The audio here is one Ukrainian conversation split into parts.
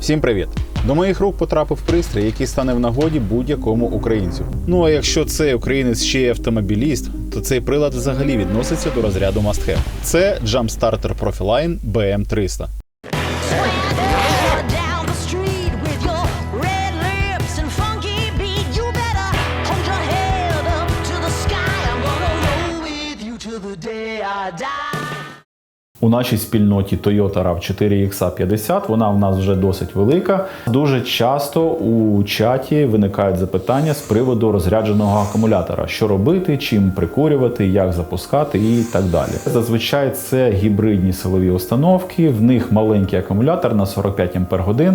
Всім привіт! До моїх рук потрапив пристрій, який стане в нагоді будь-якому українцю. Ну а якщо цей українець ще й автомобіліст, то цей прилад взагалі відноситься до розряду must have. Це Jumpstarter Profiline BM300. У нашій спільноті Toyota rav 4 50 вона в нас вже досить велика. Дуже часто у чаті виникають запитання з приводу розрядженого акумулятора: що робити, чим прикурювати, як запускати і так далі. Зазвичай це гібридні силові установки, в них маленький акумулятор на 45 Ах,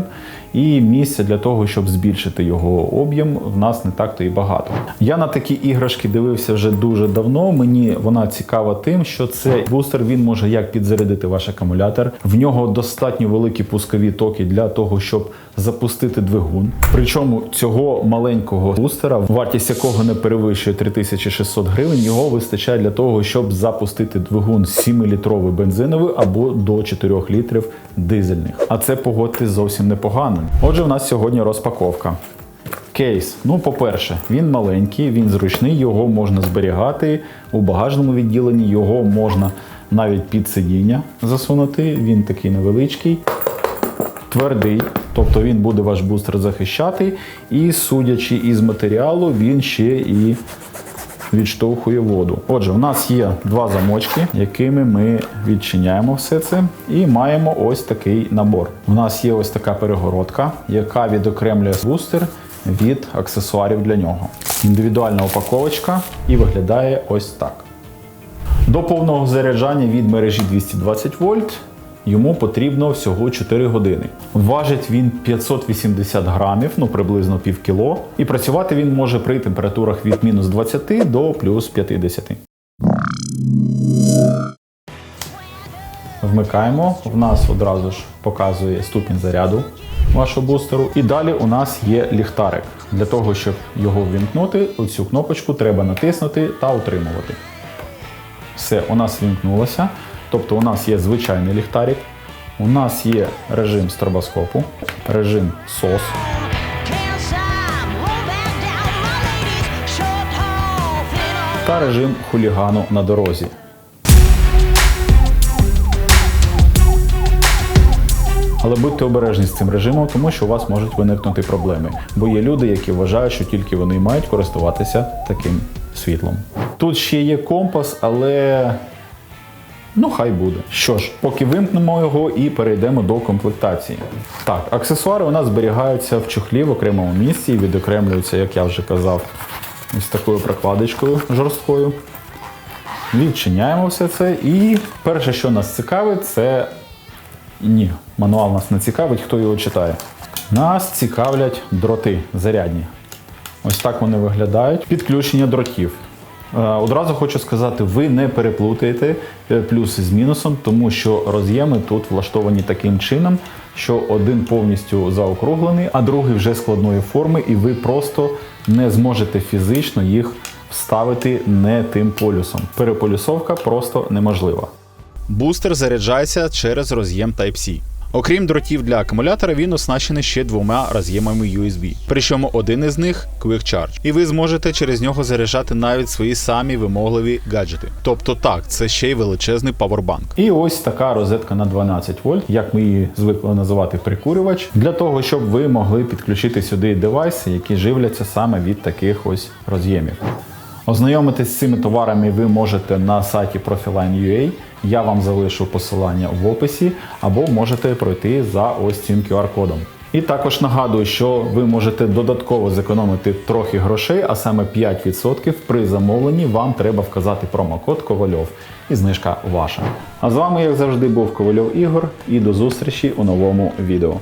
і місця для того, щоб збільшити його об'єм, в нас не так-то і багато. Я на такі іграшки дивився вже дуже давно. Мені вона цікава тим, що цей бустер він може як підзарядити ваш акумулятор. В нього достатньо великі пускові токи для того, щоб запустити двигун. Причому цього маленького бустера, вартість якого не перевищує 3600 гривень, його вистачає для того, щоб запустити двигун 7-літровий бензиновий або до 4 літрів дизельних. А це погодьте зовсім непогано. Отже, в нас сьогодні розпаковка. Кейс. Ну, по-перше, він маленький, він зручний, його можна зберігати у багажному відділенні, його можна навіть під сидіння засунути. Він такий невеличкий, твердий, тобто він буде ваш бустер захищати. І судячи із матеріалу, він ще і відштовхує воду. Отже, у нас є два замочки, якими ми відчиняємо все це, і маємо ось такий набор. У нас є ось така перегородка, яка відокремлює бустер від аксесуарів для нього. Індивідуальна упаковочка і виглядає ось так. До повного заряджання від мережі 220 вольт йому потрібно всього 4 години. Важить він 580 грамів, ну приблизно пів кіло, і працювати він може при температурах від мінус 20 до плюс 50. Вмикаємо. В нас одразу ж показує ступінь заряду вашого бустеру. І далі у нас є ліхтарик. Для того, щоб його ввімкнути, оцю кнопочку треба натиснути та утримувати. Все, у нас вімкнулося. Тобто у нас є звичайний ліхтарик, у нас є режим стробоскопу, режим or та режим хулігану на дорозі. Але будьте обережні з цим режимом, тому що у вас можуть виникнути проблеми. Бо є люди, які вважають, що тільки вони мають користуватися таким світлом. Тут ще є компас, але Ну, хай буде. Що ж, поки вимкнемо його і перейдемо до комплектації. Так, аксесуари у нас зберігаються в чохлі в окремому місці і відокремлюються, як я вже казав, ось такою прокладочкою жорсткою. Відчиняємо все це. І перше, що нас цікавить, це. Ні, мануал нас не цікавить, хто його читає. Нас цікавлять дроти зарядні. Ось так вони виглядають. Підключення дротів. Е, Одразу хочу сказати, ви не переплутаєте е, плюс з мінусом, тому що роз'єми тут влаштовані таким чином, що один повністю заокруглений, а другий вже складної форми, і ви просто не зможете фізично їх вставити не тим полюсом. Переполюсовка просто неможлива. Бустер заряджається через роз'єм Type-C. Окрім дротів для акумулятора, він оснащений ще двома роз'ємами USB. Причому один із них Quick Charge. І ви зможете через нього заряджати навіть свої самі вимогливі гаджети. Тобто так, це ще й величезний павербанк. І ось така розетка на 12 вольт, як ми її звикли називати прикурювач, для того, щоб ви могли підключити сюди девайси, які живляться саме від таких ось роз'ємів. Ознайомитись з цими товарами ви можете на сайті Profiline.ua. Я вам залишу посилання в описі, або можете пройти за ось цим QR-кодом. І також нагадую, що ви можете додатково зекономити трохи грошей, а саме 5% при замовленні вам треба вказати промокод Ковальов і знижка ваша. А з вами, як завжди, був Ковальов Ігор, і до зустрічі у новому відео.